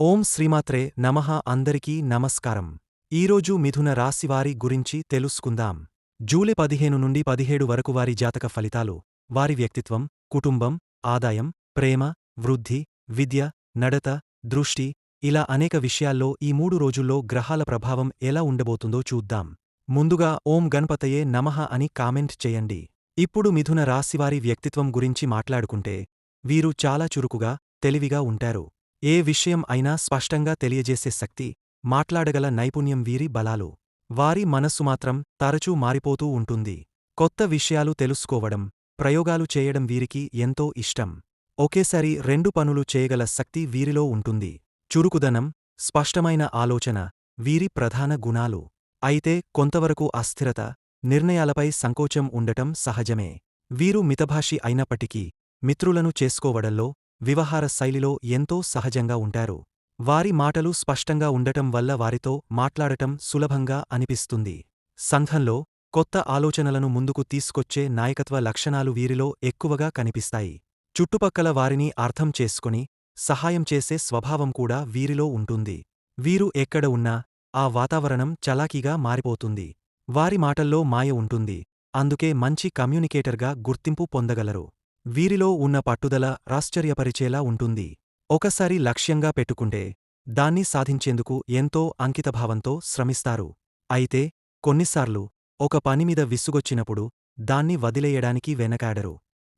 ఓం శ్రీమాత్రే నమః అందరికీ నమస్కారం. ఈరోజు మిథున రాశివారి గురించి తెలుసుకుందాం. జూలై పదిహేను నుండి పదిహేడు వరకు వారి జాతక ఫలితాలు వారి వ్యక్తిత్వం కుటుంబం ఆదాయం ప్రేమ వృద్ధి విద్య నడత దృష్టి ఇలా అనేక విషయాల్లో ఈ మూడు రోజుల్లో గ్రహాల ప్రభావం ఎలా ఉండబోతుందో చూద్దాం. ముందుగా ఓం గణపతయే నమః అని కామెంట్ చేయండి. ఇప్పుడు మిథున రాశివారి వ్యక్తిత్వం గురించి మాట్లాడుకుంటే వీరు చాలా చురుకుగా తెలివిగా ఉంటారు. ఏ విషయం అయినా స్పష్టంగా తెలియజేసే శక్తి మాట్లాడగల నైపుణ్యం వీరి బలాలు. వారి మనస్సు మాత్రం తరచూ మారిపోతూ ఉంటుంది. కొత్త విషయాలు తెలుసుకోవడం ప్రయోగాలు చేయడం వీరికి ఎంతో ఇష్టం. ఒకేసారి రెండు పనులు చేయగల శక్తి వీరిలో ఉంటుంది. చురుకుదనం స్పష్టమైన ఆలోచన వీరి ప్రధాన గుణాలు. అయితే కొంతవరకు అస్థిరత నిర్ణయాలపై సంకోచం ఉండటం సహజమే. వీరు మితభాషి అయినప్పటికీ మిత్రులను చేసుకోవడంలో వివహార శైలిలో ఎంతో సహజంగా ఉంటారు. వారి మాటలు స్పష్టంగా ఉండటం వల్ల వారితో మాట్లాడటం సులభంగా అనిపిస్తుంది. సంఘంలో కొత్త ఆలోచనలను ముందుకు తీసుకొచ్చే నాయకత్వ లక్షణాలు వీరిలో ఎక్కువగా కనిపిస్తాయి. చుట్టుపక్కల వారిని అర్థం చేసుకుని సహాయం చేసే స్వభావం కూడా వీరిలో ఉంటుంది. వీరు ఎక్కడ ఉన్నా ఆ వాతావరణం చలాకీగా మారిపోతుంది. వారి మాటల్లో మాయ ఉంటుంది. అందుకే మంచి కమ్యూనికేటర్గా గుర్తింపు పొందగలరు. వీరిలో ఉన్న పట్టుదల ఆశ్చర్యపరిచేలా ఉంటుంది. ఒకసారి లక్ష్యంగా పెట్టుకుంటే దాన్ని సాధించేందుకు ఎంతో అంకితభావంతో శ్రమిస్తారు. అయితే కొన్నిసార్లు ఒక పనిమీద విసుగొచ్చినప్పుడు దాన్ని వదిలేయడానికి వెనకాడరు.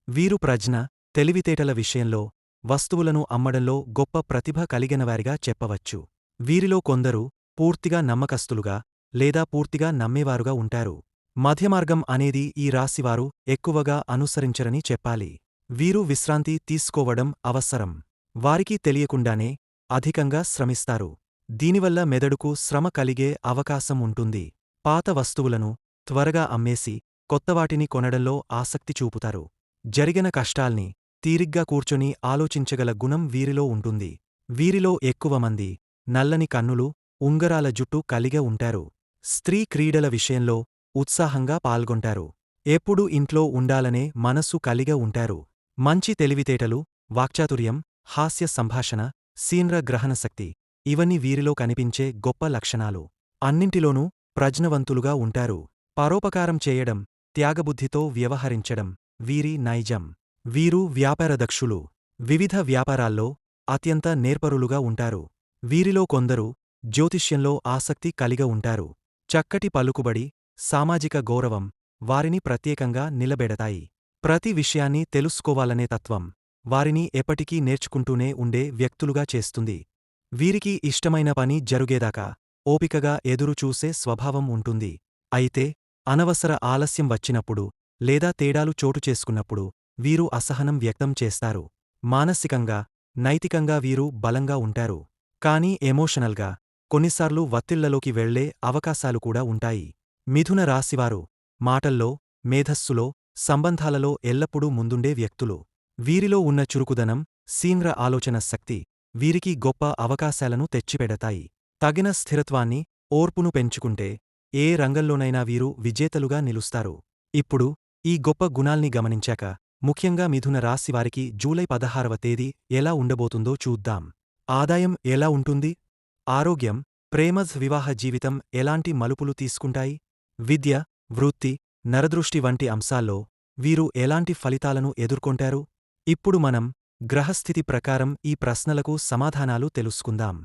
వీరు ప్రజ్ఞ తెలివితేటల విషయంలో వస్తువులను అమ్మడంలో గొప్ప ప్రతిభ కలిగినవారిగా చెప్పవచ్చు. వీరిలో కొందరు పూర్తిగా నమ్మకస్తులుగా లేదా పూర్తిగా నమ్మేవారుగా ఉంటారు. మధ్యమార్గం అనేది ఈ రాశివారు ఎక్కువగా అనుసరించరని చెప్పాలి. వీరు విశ్రాంతి తీసుకోవడం అవసరం. వారికి తెలియకుండానే అధికంగా శ్రమిస్తారు. దీనివల్ల మెదడుకు శ్రమ కలిగే అవకాశం ఉంటుంది. పాత వస్తువులను త్వరగా అమ్మేసి కొత్తవాటిని కొనడంలో ఆసక్తి చూపుతారు. జరిగిన కష్టాల్ని తీరిగ్గా కూర్చొని ఆలోచించగల గుణం వీరిలో ఉంటుంది. వీరిలో ఎక్కువమంది నల్లని కన్నులు ఉంగరాల జుట్టు కలిగ ఉంటారు. స్త్రీ క్రీడల విషయంలో ఉత్సాహంగా పాల్గొంటారు. ఎప్పుడూ ఇంట్లో ఉండాలనే మనస్సు కలిగ ఉంటారు. మంచి తెలివితేటలు వాక్చాతుర్యం హాస్య సంభాషణ సీన్ర గ్రహణశక్తి ఇవన్నీ వీరిలో కనిపించే గొప్ప లక్షణాలు. అన్నింటిలోనూ ప్రజ్ఞవంతులుగా ఉంటారు. పరోపకారం చేయడం త్యాగబుద్ధితో వ్యవహరించడం వీరి నైజం. వీరు వ్యాపారదక్షులు. వివిధ వ్యాపారాల్లో అత్యంత నేర్పరులుగా ఉంటారు. వీరిలో కొందరు జ్యోతిష్యంలో ఆసక్తి కలిగ ఉంటారు. చక్కటి పలుకుబడి సామాజిక గౌరవం వారిని ప్రత్యేకంగా నిలబెడతాయి. ప్రతి విషయాన్ని తెలుసుకోవాలనే తత్వం వారిని ఎప్పటికీ నేర్చుకుంటూనే ఉండే వ్యక్తులుగా చేస్తుంది. వీరికి ఇష్టమైన పని జరుగేదాకా ఓపికగా ఎదురుచూసే స్వభావం ఉంటుంది. అయితే అనవసర ఆలస్యం వచ్చినప్పుడు లేదా తేడాలు చోటు చేసుకున్నప్పుడు వీరు అసహనం వ్యక్తం చేస్తారు. మానసికంగా నైతికంగా వీరు బలంగా ఉంటారు. కానీ ఎమోషనల్గా కొన్నిసార్లు వత్తిళ్ళలోకి వెళ్ళే అవకాశాలు కూడా ఉంటాయి. మిథున రాశివారు మాటల్లో మేధస్సులో సంబంధాలలో ఎల్లప్పుడూ ముందుండే వ్యక్తులు. వీరిలో ఉన్న చురుకుదనం సీన్ర ఆలోచన శక్తి వీరికి గొప్ప అవకాశాలను తెచ్చిపెడతాయి. తగిన స్థిరత్వాన్ని ఓర్పును పెంచుకుంటే ఏ రంగంలోనైనా వీరు విజేతలుగా నిలుస్తారు. ఇప్పుడు ఈ గొప్ప గుణాల్ని గమనించాక ముఖ్యంగా మిథున రాశివారికి జూలై పదహారవ తేదీ ఎలా ఉండబోతుందో చూద్దాం. ఆదాయం ఎలా ఉంటుంది? ఆరోగ్యం ప్రేమజ్ వివాహ జీవితం ఎలాంటి మలుపులు తీసుకుంటాయి? విద్య వృత్తి నరదృష్టి వంటి అంశాల్లో వీరు ఎలాంటి ఫలితాలను ఎదుర్కొంటారు? ఇప్పుడు మనం గ్రహస్థితి ప్రకారం ఈ ప్రశ్నలకు సమాధానాలు తెలుసుకుందాం.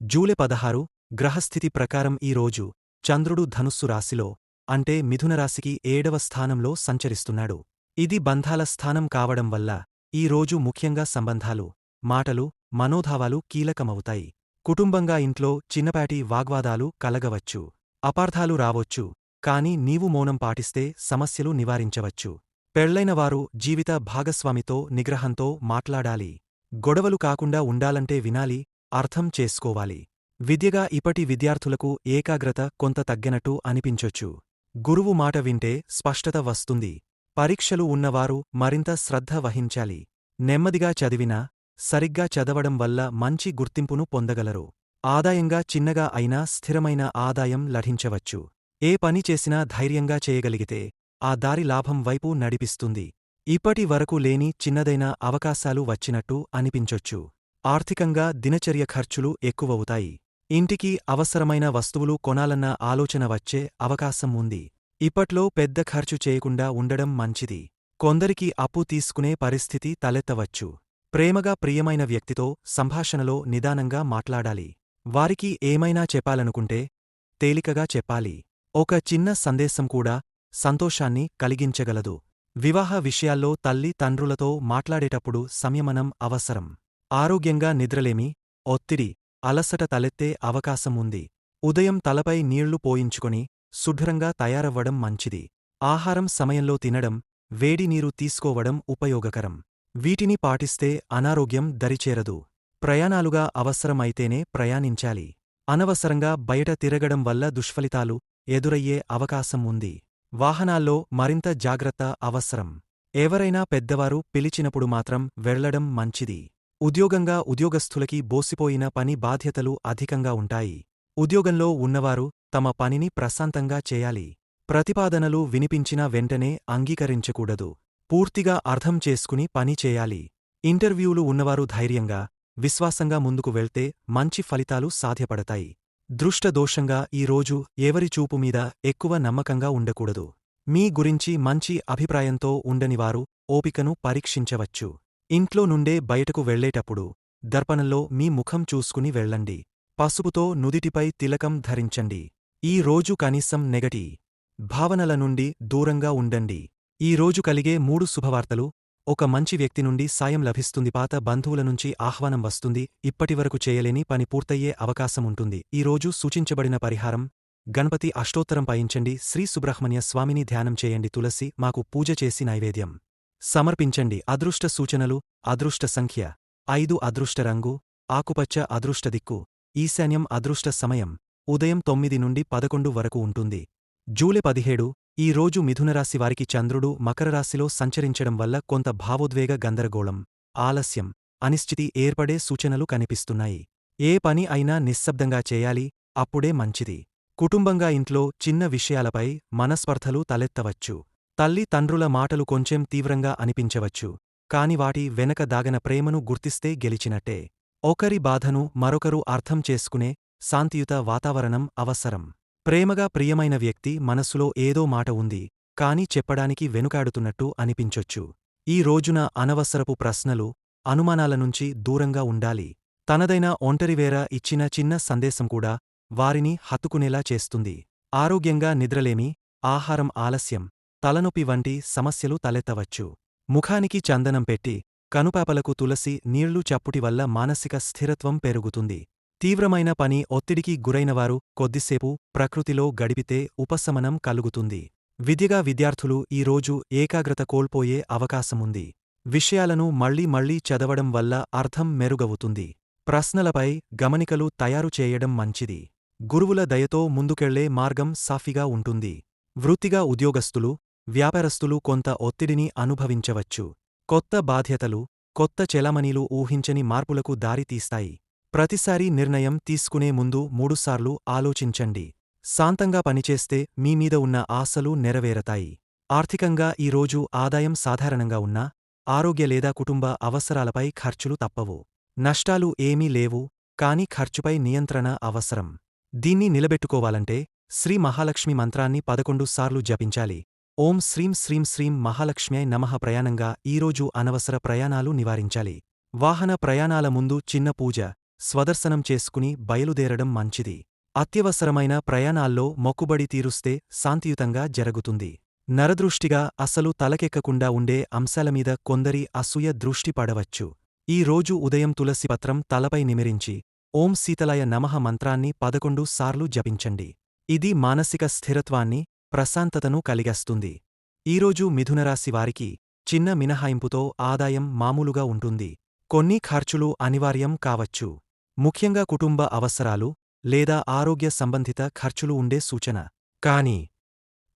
జూలై పదహారు గ్రహస్థితి ప్రకారం ఈ రోజు చంద్రుడు ధనుస్సు రాశిలో అంటే మిథునరాశికి ఏడవ స్థానంలో సంచరిస్తున్నాడు. ఇది బంధాల స్థానం కావడం వల్ల ఈ రోజు ముఖ్యంగా సంబంధాలు మాటలు మనోభావాలు కీలకమవుతాయి. కుటుంబంగా ఇంట్లో చిన్నపాటి వాగ్వాదాలు కలగవచ్చు అపార్థాలు రావొచ్చు కాని నీవు మౌనం పాటిస్తే సమస్యలు నివారించవచ్చు. పెళ్ళైనవారు జీవిత భాగస్వామితో నిగ్రహంతో మాట్లాడాలి. గొడవలు కాకుండా ఉండాలంటే వినాలి అర్థం చేసుకోవాలి. విద్యగా ఇప్పటి విద్యార్థులకు ఏకాగ్రత కొంత తగ్గినట్టు అనిపించొచ్చు. గురువు మాట వింటే స్పష్టత వస్తుంది. పరీక్షలు ఉన్నవారు మరింత శ్రద్ధ వహించాలి. నెమ్మదిగా చదివినా సరిగ్గా చదవడం వల్ల మంచి గుర్తింపును పొందగలరు. ఆదాయంగా చిన్నగా అయినా స్థిరమైన ఆదాయం లభించవచ్చు. ఏ పని చేసినా ధైర్యంగా చేయగలిగితే ఆ దారి లాభం వైపు నడిపిస్తుంది. ఇప్పటి వరకు లేని చిన్నదైన అవకాశాలు వచ్చినట్టు అనిపించొచ్చు. ఆర్థికంగా దినచర్య ఖర్చులు ఎక్కువవుతాయి. ఇంటికి అవసరమైన వస్తువులు కొనాలన్న ఆలోచన వచ్చే అవకాశం ఉంది. ఇప్పట్లో పెద్ద ఖర్చు చేయకుండా ఉండడం మంచిది. కొందరికి అప్పు తీసుకునే పరిస్థితి తలెత్తవచ్చు. ప్రేమగా ప్రియమైన వ్యక్తితో సంభాషణలో నిదానంగా మాట్లాడాలి. వారికి ఏమైనా చెప్పాలనుకుంటే తేలికగా చెప్పాలి. ఒక చిన్న సందేశం కూడా సంతోషాన్ని కలిగించగలదు. వివాహ విషయాల్లో తల్లి తండ్రులతో మాట్లాడేటప్పుడు సంయమనం అవసరం. ఆరోగ్యంగా నిద్రలేమి ఒత్తిడి అలసట తలెత్తే అవకాశం ఉంది. ఉదయం తలపై నీళ్ళు పోయించుకొని శుభ్రంగా తయారవ్వడం మంచిది. ఆహారం సమయంలో తినడం వేడి నీరు తీసుకోవడం ఉపయోగకరం. వీటిని పాటిస్తే అనారోగ్యం దరిచేరదు. ప్రయాణాలుగా అవసరమైతేనే ప్రయాణించాలి. అనవసరంగా బయట తిరగడం వల్ల దుష్ఫలితాలు ఎదురయ్యే అవకాశం ఉంది. వాహనాల్లో మరింత జాగ్రత్త అవసరం. ఎవరైనా పెద్దవారు పిలిచినప్పుడు మాత్రం వెళ్ళడం మంచిది. ఉద్యోగంగా ఉద్యోగస్థులకి బోసిపోయిన పని బాధ్యతలు అధికంగా ఉంటాయి. ఉద్యోగంలో ఉన్నవారు తమ పనిని ప్రశాంతంగా చేయాలి. ప్రతిపాదనలు వినిపించిన వెంటనే అంగీకరించకూడదు. పూర్తిగా అర్థం చేసుకుని పని చేయాలి. ఇంటర్వ్యూలు ఉన్నవారు ధైర్యంగా విశ్వాసంగా ముందుకు వెళ్తే మంచి ఫలితాలు సాధ్యపడతాయి. దృష్టదోషంగా ఈ రోజు ఎవరి చూపు మీద ఎక్కువ నమ్మకంగా ఉండకూడదు. మీ గురించి మంచి అభిప్రాయంతో ఉండనివారు ఓపికను పరీక్షించవచ్చు. ఇంట్లో నుండే బయటకు వెళ్ళేటప్పుడు దర్పణంలో మీ ముఖం చూసుకుని వెళ్ళండి. పసుపుతో నుదిటిపై తిలకం ధరించండి. ఈ రోజు కనీసం నెగటి భావనల నుండి దూరంగా ఉండండి. ఈ రోజు కలిగే మూడు శుభవార్తలు ఒక మంచి వ్యక్తి నుండి సాయం లభిస్తుంది. పాత బంధువుల నుంచి ఆహ్వానం వస్తుంది. ఇప్పటివరకు చేయలేని పని పూర్తయ్యే అవకాశముంటుంది ఉంటుంది. ఈరోజు సూచించబడిన పరిహారం గణపతి అష్టోత్తరం పయించండి. శ్రీ సుబ్రహ్మణ్య స్వామిని ధ్యానం చేయండి. తులసి మాకు పూజ చేసి నైవేద్యం సమర్పించండి. అదృష్ట సూచనలు అదృష్ట సంఖ్య ఐదు అదృష్ట రంగు ఆకుపచ్చ అదృష్ట దిక్కు ఈశాన్యం అదృష్ట సమయం ఉదయం తొమ్మిది నుండి పదకొండు వరకు ఉంటుంది. జూలై పదిహేడు ఈ రోజు మిథునరాశి వారికి చంద్రుడు మకరరాశిలో సంచరించడం వల్ల కొంత భావోద్వేగ గందరగోళం ఆలస్యం అనిశ్చితి ఏర్పడే సూచనలు కనిపిస్తున్నాయి. ఏ పని అయినా నిశ్శబ్దంగా చేయాలి అప్పుడే మంచిది. కుటుంబంగా ఇంట్లో చిన్న విషయాలపై మనస్పర్ధలు తలెత్తవచ్చు. తల్లి తండ్రుల మాటలు కొంచెం తీవ్రంగా అనిపించవచ్చు. కాని వాటి వెనక దాగన ప్రేమను గుర్తిస్తే గెలిచినట్టే. ఒకరి బాధను మరొకరు అర్థం చేసుకునే శాంతియుత వాతావరణం అవసరం. ప్రేమగా ప్రియమైన వ్యక్తి మనసులో ఏదో మాట ఉంది కాని చెప్పడానికి వెనుకాడుతున్నట్టు అనిపించొచ్చు. ఈ రోజున అనవసరపు ప్రశ్నలు అనుమానాల నుంచి దూరంగా ఉండాలి. తనదైన ఒంటరివేర ఇచ్చిన చిన్న సందేశం కూడా వారిని హత్తుకునేలా చేస్తుంది. ఆరోగ్యంగా నిద్రలేమి ఆహారం ఆలస్యం తలనొప్పి వంటి సమస్యలు తలెత్తవచ్చు. ముఖానికి చందనం పెట్టి కనుపాపలకు తులసి నీళ్ళు చప్పుటి వల్ల మానసిక స్థిరత్వం పెరుగుతుంది. తీవ్రమైన పని ఒత్తిడికి గురైనవారు కొద్దిసేపు ప్రకృతిలో గడిపితే ఉపశమనం కలుగుతుంది. విద్యగా విద్యార్థులు ఈ రోజు ఏకాగ్రత కోల్పోయే అవకాశముంది. విషయాలను మళ్ళీ మళ్ళీ చదవడం వల్ల అర్థం మెరుగవుతుంది. ప్రశ్నలపై గమనికలు తయారు చేయడం మంచిది. గురువుల దయతో ముందుకెళ్ళే మార్గం సాఫీగా ఉంటుంది. వృత్తిగా ఉద్యోగస్తులు వ్యాపారస్తులు కొంత ఒత్తిడిని అనుభవించవచ్చు. కొత్త బాధ్యతలు కొత్త చెలమనీలు ఊహించని మార్పులకు దారితీస్తాయి. ప్రతిసారీ నిర్ణయం తీసుకునే ముందు మూడుసార్లు ఆలోచించండి. శాంతంగా పనిచేస్తే మీమీద ఉన్న ఆశలు నెరవేరతాయి. ఆర్థికంగా ఈరోజు ఆదాయం సాధారణంగా ఉన్నా ఆరోగ్య లేదా కుటుంబ అవసరాలపై ఖర్చులు తప్పవు. నష్టాలు ఏమీ లేవు కాని ఖర్చుపై నియంత్రణ అవసరం. దీన్ని నిలబెట్టుకోవాలంటే శ్రీ మహాలక్ష్మి మంత్రాన్ని పదకొండు సార్లు జపించాలి. ఓం శ్రీం శ్రీం శ్రీం మహాలక్ష్మ్యై నమః ప్రయాణంగా ఈరోజు అనవసర ప్రయాణాలు నివారించాలి. వాహన ప్రయాణాల ముందు చిన్న పూజ స్వదర్శనం చేసుకుని బయలుదేరడం మంచిది. అత్యవసరమైన ప్రయాణాల్లో మొక్కుబడి తీరుస్తే శాంతియుతంగా జరుగుతుంది. నరదృష్టిగా అసలు తలకెక్కకుండా ఉండే అంశాలమీద కొందరి అసూయ దృష్టి పడవచ్చు. ఈ రోజు ఉదయం తులసిపత్రం తలపై నిమిరించి ఓం శీతలయ నమః మంత్రాన్ని పదకొండు సార్లు జపించండి. ఇది మానసిక స్థిరత్వాన్ని ప్రశాంతతను కలిగస్తుంది. ఈరోజు మిథునరాశి వారికి చిన్న మినహాయింపుతో ఆదాయం మామూలుగా ఉంటుంది. కొన్ని ఖర్చులు అనివార్యం కావచ్చు. ముఖ్యంగా కుటుంబ అవసరాలు లేదా ఆరోగ్య సంబంధిత ఖర్చులు ఉండే సూచన. కాని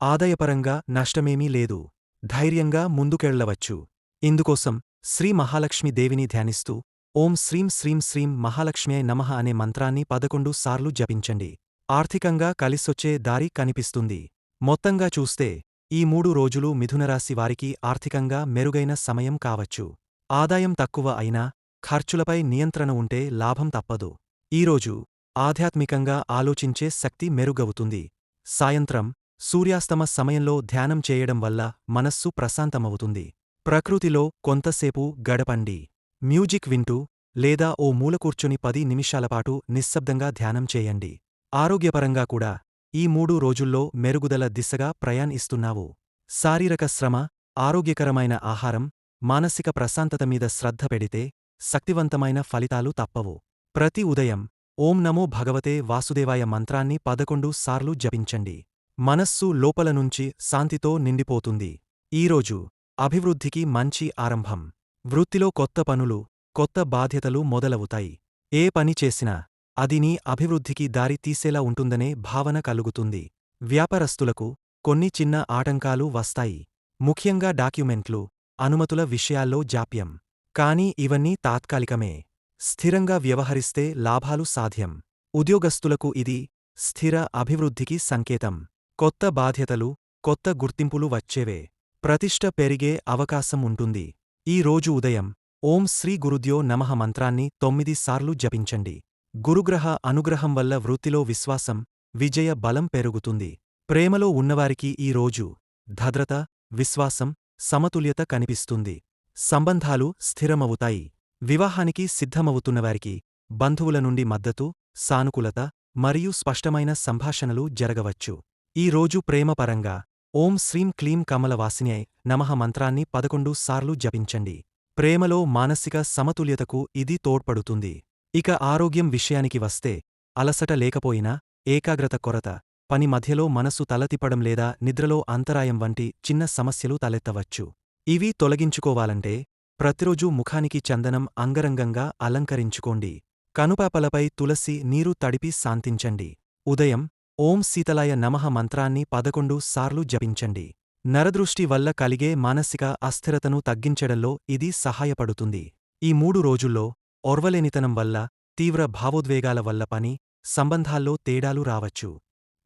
ఆదాయపరంగా నష్టమేమీ లేదు. ధైర్యంగా ముందుకెళ్ళవచ్చు. ఇందుకోసం శ్రీ మహాలక్ష్మి దేవిని ధ్యానిస్తూ ఓం శ్రీం శ్రీం శ్రీం మహాలక్ష్మ్యై నమః అనే మంత్రాన్ని పదకొండు సార్లు జపించండి. ఆర్థికంగా కలిసొచ్చే దారి కనిపిస్తుంది. మొత్తంగా చూస్తే ఈ మూడు రోజులు మిథునరాశి వారికి ఆర్థికంగా మెరుగైన సమయం కావచ్చు. ఆదాయం తక్కువ అయినా ఖర్చులపై నియంత్రణ ఉంటే లాభం తప్పదు. ఈరోజు ఆధ్యాత్మికంగా ఆలోచించే శక్తి మెరుగవుతుంది. సాయంత్రం సూర్యాస్తమ సమయంలో ధ్యానం చేయడం వల్ల మనస్సు ప్రశాంతమవుతుంది. ప్రకృతిలో కొంతసేపు గడపండి. మ్యూజిక్ వింటూ లేదా ఓ మూల కూర్చుని పది నిమిషాలపాటు నిశ్శబ్దంగా ధ్యానం చేయండి. ఆరోగ్యపరంగా కూడా ఈ మూడు రోజుల్లో మెరుగుదల దిశగా ప్రయాణిస్తున్నావు. శారీరక శ్రమ ఆరోగ్యకరమైన ఆహారం మానసిక ప్రశాంతత మీద శ్రద్ధ పెడితే శక్తివంతమైన ఫలితాలు తప్పవు. ప్రతి ఉదయం ఓం నమో భగవతే వాసుదేవాయ మంత్రాన్ని పదకొండు సార్లు జపించండి. మనస్సు లోపల నుంచి శాంతితో నిండిపోతుంది. ఈరోజు అభివృద్ధికి మంచి ఆరంభం. వృత్తిలో కొత్త పనులు కొత్త బాధ్యతలు మొదలవుతాయి. ఏ పని చేసినా అది నీ అభివృద్ధికి దారి తీసేలా ఉంటుందనే భావన కలుగుతుంది. వ్యాపారస్తులకు కొన్ని చిన్న ఆటంకాలు వస్తాయి. ముఖ్యంగా డాక్యుమెంట్లు అనుమతుల విషయాల్లో జాప్యం. కానీ ఇవన్నీ తాత్కాలికమే. స్థిరంగా వ్యవహరిస్తే లాభాలు సాధ్యం. ఉద్యోగస్తులకు ఇది స్థిర అభివృద్ధికి సంకేతం. కొత్త బాధ్యతలు కొత్త గుర్తింపులు వచ్చేవే. ప్రతిష్ట పెరిగే అవకాశం ఉంటుంది. ఈ రోజు ఉదయం ఓం శ్రీ గురుద్యో నమః మంత్రాన్ని తొమ్మిది సార్లు జపించండి. గురుగ్రహ అనుగ్రహం వల్ల వృత్తిలో విశ్వాసం విజయ బలం పెరుగుతుంది. ప్రేమలో ఉన్నవారికి ఈ రోజు భద్రత విశ్వాసం సమతుల్యత కనిపిస్తుంది. సంబంధాలు స్థిరమవుతాయి. వివాహానికి సిద్ధమవుతున్నవారికి బంధువుల నుండి మద్దతు సానుకూలత మరియు స్పష్టమైన సంభాషణలు జరగవచ్చు. ఈ రోజు ప్రేమపరంగా ఓం శ్రీం క్లీం కమలవాసిన్యై నమః మంత్రాన్ని పదకొండు సార్లు జపించండి. ప్రేమలో మానసిక సమతుల్యతకు ఇది తోడ్పడుతుంది. ఇక ఆరోగ్యం విషయానికి వస్తే అలసట లేకపోయినా ఏకాగ్రత కొరత పని మధ్యలో మనసు తలతిప్పడం లేదా నిద్రలో అంతరాయం వంటి చిన్న సమస్యలు తలెత్తవచ్చు. ఇవి తొలగించుకోవాలంటే ప్రతిరోజూ ముఖానికి చందనం అంగరంగంగా అలంకరించుకోండి. కనుపాపలపై తులసి నీరు తడిపి శాంతించండి. ఉదయం ఓం శీతలాయ నమః మంత్రాన్ని పదకొండు సార్లు జపించండి. నరదృష్టి వల్ల కలిగే మానసిక అస్థిరతను తగ్గించడంలో ఇది సహాయపడుతుంది. ఈ మూడు రోజుల్లో ఓర్వలేనితనం వల్ల తీవ్ర భావోద్వేగాల వల్ల పని సంబంధాల్లో తేడాలు రావచ్చు.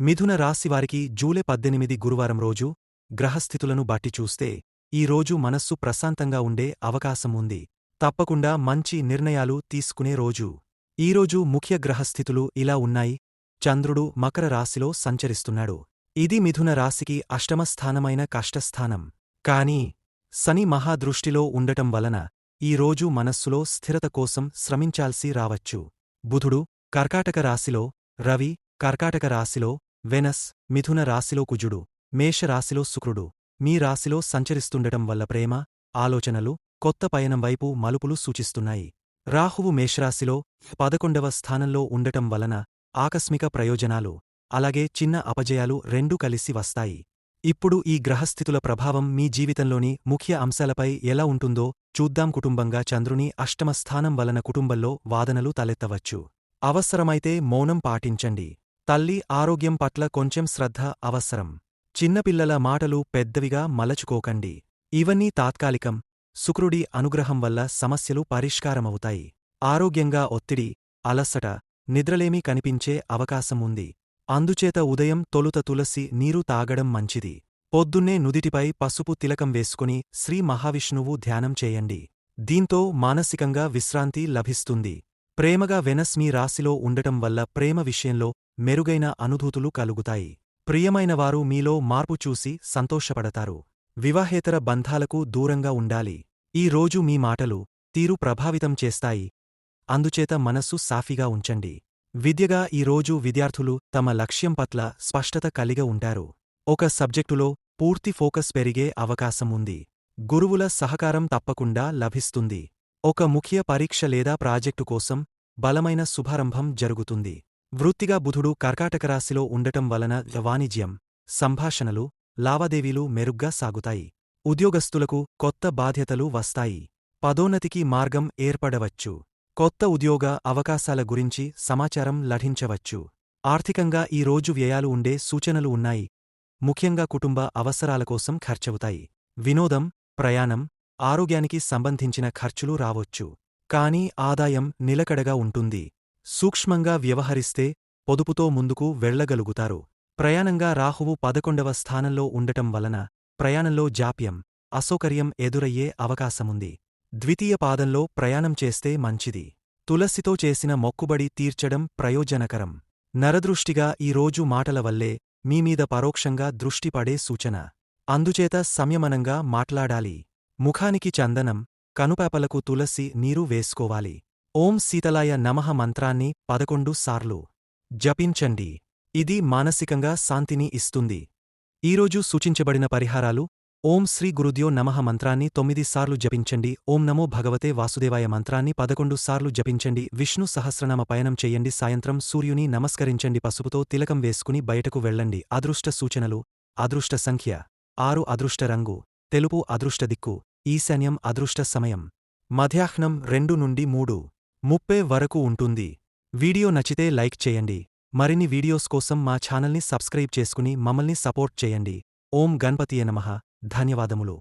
మిథున రాశివారికి జూలై పద్దెనిమిది గురువారం రోజు గ్రహస్థితులను బట్టి చూస్తే ఈరోజు మనస్సు ప్రశాంతంగా ఉండే అవకాశం ఉంది. తప్పకుండా మంచి నిర్ణయాలు తీసుకునే రోజు. ఈరోజు ముఖ్య గ్రహస్థితులు ఇలా ఉన్నాయి. చంద్రుడు మకర రాశిలో సంచరిస్తున్నాడు. ఇది మిథున రాశికి అష్టమస్థానమైన కష్టస్థానం. కాని శని మహాదృష్టిలో ఉండటం వలన ఈ రోజు మనస్సులో స్థిరత కోసం శ్రమించాల్సి రావచ్చు. బుధుడు కర్కాటక రాశిలో రవి కర్కాటక రాశిలో వెనస్ మిథున రాశిలో కుజుడు మేషరాశిలో శుక్రుడు. మీ రాశిలో సంచరిస్తుండటం వల్ల ప్రేమ ఆలోచనలు కొత్త పయనం వైపు మలుపులు సూచిస్తున్నాయి. రాహువు మేషరాశిలో పదకొండవ స్థానంలో ఉండటం వలన ఆకస్మిక ప్రయోజనాలు అలాగే చిన్న అపజయాలు రెండూ కలిసి వస్తాయి. ఇప్పుడు ఈ గ్రహస్థితుల ప్రభావం మీ జీవితంలోని ముఖ్య అంశాలపై ఎలా ఉంటుందో చూద్దాం. కుటుంబంగా చంద్రుని అష్టమ స్థానం వలన కుటుంబంలో వాదనలు తలెత్తవచ్చు. అవసరమైతే మౌనం పాటించండి. తల్లి ఆరోగ్యం పట్ల కొంచెం శ్రద్ధ అవసరం. చిన్నపిల్లల మాటలు పెద్దవిగా మలచుకోకండి. ఇవన్నీ తాత్కాలికం. శుక్రుడి అనుగ్రహం వల్ల సమస్యలు పరిష్కారమవుతాయి. ఆరోగ్యంగా ఒత్తిడి అలసట నిద్రలేమీ కనిపించే అవకాశం ఉంది. అందుచేత ఉదయం తొలుత తులసి నీరు తాగడం మంచిది. పొద్దున్నే నుదిటిపై పసుపు తిలకం వేసుకుని శ్రీ మహావిష్ణువు ధ్యానం చేయండి. దీంతో మానసికంగా విశ్రాంతి లభిస్తుంది. ప్రేమగా వెనస్ మీ రాశిలో ఉండటం వల్ల ప్రేమ విషయంలో మెరుగైన అనుభూతులు కలుగుతాయి. ప్రియమైనవారు మీలో మార్పు చూసి సంతోషపడతారు. వివాహేతర బంధాలకు దూరంగా ఉండాలి. ఈ రోజు మీ మాటలు తీరు ప్రభావితం చేస్తాయి. అందుచేత మనస్సు సాఫీగా ఉంచండి. విద్యగా ఈ రోజు విద్యార్థులు తమ లక్ష్యం పట్ల స్పష్టత కలిగి ఉంటారు. ఒక సబ్జెక్టులో పూర్తి ఫోకస్ పెరిగే అవకాశం ఉంది. గురువుల సహకారం తప్పకుండా లభిస్తుంది. ఒక ముఖ్య పరీక్ష లేదా ప్రాజెక్టు కోసం బలమైన శుభారంభం జరుగుతుంది. వృత్తిగా బుధుడు కర్కాటకరాశిలో ఉండటం వలన వాణిజ్యం సంభాషణలు లావాదేవీలు మెరుగ్గా సాగుతాయి. ఉద్యోగస్తులకు కొత్త బాధ్యతలు వస్తాయి. పదోన్నతికి మార్గం ఏర్పడవచ్చు. కొత్త ఉద్యోగ అవకాశాల గురించి సమాచారం లభించవచ్చు. ఆర్థికంగా ఈ రోజు వ్యయాలు ఉండే సూచనలు ఉన్నాయి. ముఖ్యంగా కుటుంబ అవసరాల కోసం ఖర్చవుతాయి. వినోదం ప్రయాణం ఆరోగ్యానికి సంబంధించిన ఖర్చులు రావచ్చు. కానీ ఆదాయం నిలకడగా ఉంటుంది. సూక్ష్మంగా వ్యవహరిస్తే పొదుపుతో ముందుకు వెళ్ళగలుగుతారు ప్రయాణంగా రాహువు పదకొండవ స్థానంలో ఉండటం వలన ప్రయాణంలో జాప్యం అసౌకర్యం ఎదురయ్యే అవకాశముంది. ద్వితీయ పాదంలో ప్రయాణం చేస్తే మంచిది. తులసితో చేసిన మొక్కుబడి తీర్చడం ప్రయోజనకరం. నరదృష్టిగా ఈ రోజు మాటల వల్లే మీమీద పరోక్షంగా దృష్టిపడే సూచన. అందుచేత సంయమనంగా మాట్లాడాలి. ముఖానికి చందనం కనుపాపలకు తులసి నీరు వేసుకోవాలి. ఓం శీతలాయ నమః మంత్రాన్ని పదకొండు సార్లు జపించండి. ఇది మానసికంగా శాంతిని ఇస్తుంది. ఈరోజు సూచించబడిన పరిహారాలు ఓం శ్రీ గురుద్యో నమః మంత్రాన్ని తొమ్మిది సార్లు జపించండి. ఓం నమో భగవతే వాసుదేవాయ మంత్రాన్ని పదకొండు సార్లు జపించండి. విష్ణు సహస్రనామ పయనం చెయ్యండి సాయంత్రం సూర్యుని నమస్కరించండి. పసుపుతో తిలకం వేసుకుని బయటకు వెళ్ళండి. అదృష్ట సూచనలు అదృష్ట సంఖ్య ఆరు అదృష్ట రంగు తెలుపు అదృష్ట దిక్కు ఈశాన్యం అదృష్ట సమయం మధ్యాహ్నం రెండు నుండి మూడు. ముప్పే వరకు ఉంటుంది. వీడియో నచ్చితే లైక్ చేయండి. మరిన్ని వీడియోస్ కోసం మా ఛానల్ని సబ్స్క్రైబ్ చేసుకుని మమ్మల్ని సపోర్ట్ చేయండి. ఓం గణపతియ నమః. ధన్యవాదములు.